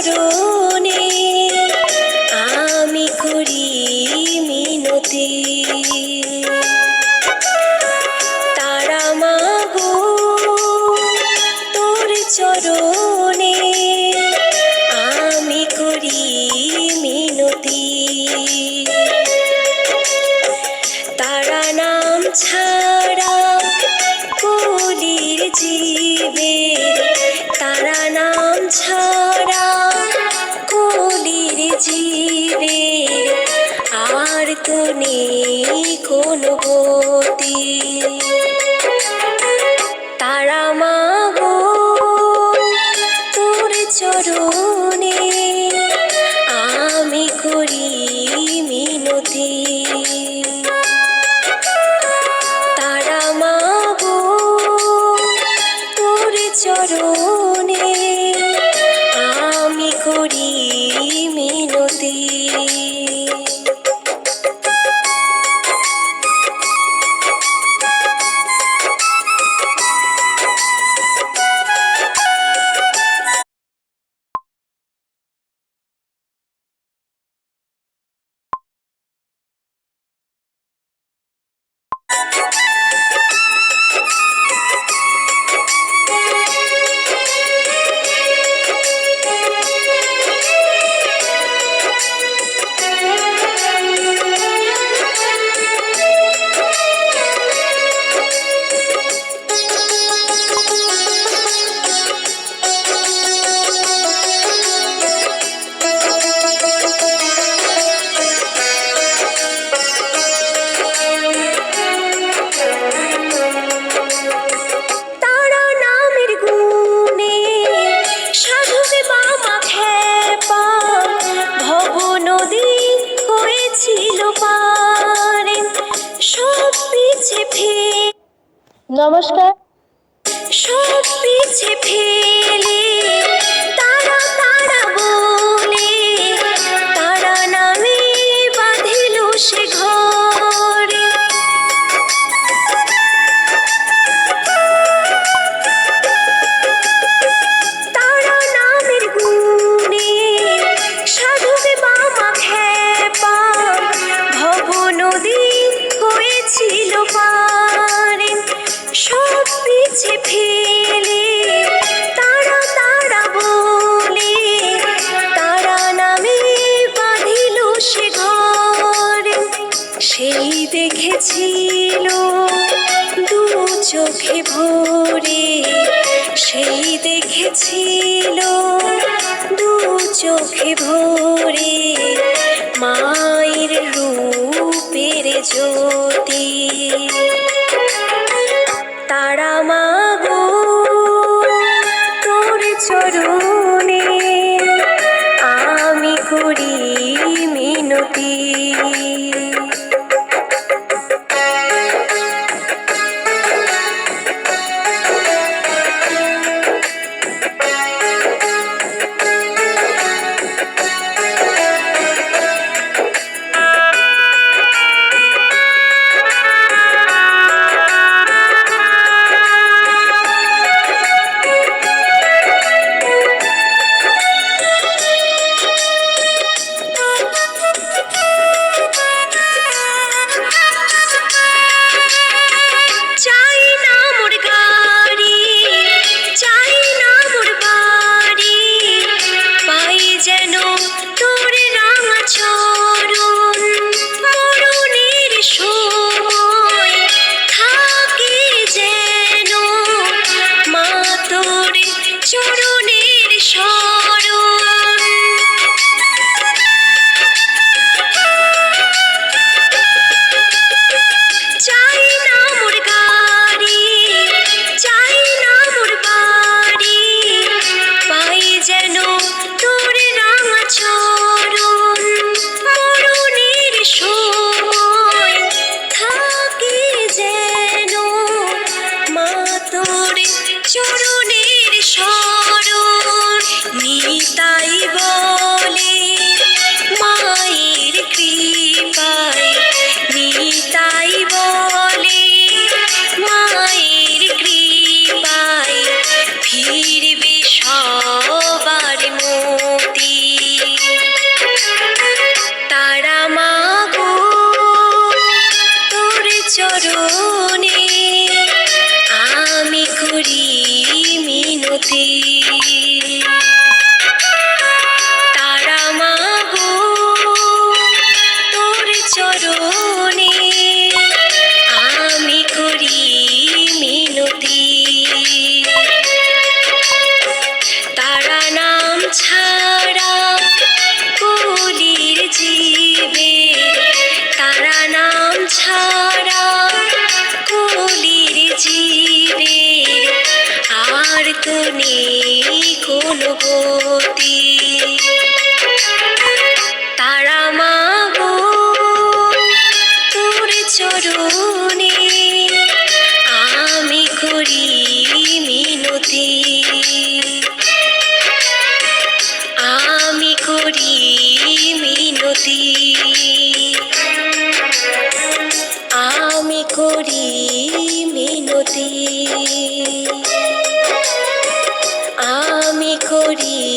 doodle. জ্যোতি। তারা মা তোর চরণ পিছে নমস্কার। সব পিছে তারা তারা ভরে মায়ের রূপের জোর Sunshine! তুমি কোনো গতি করি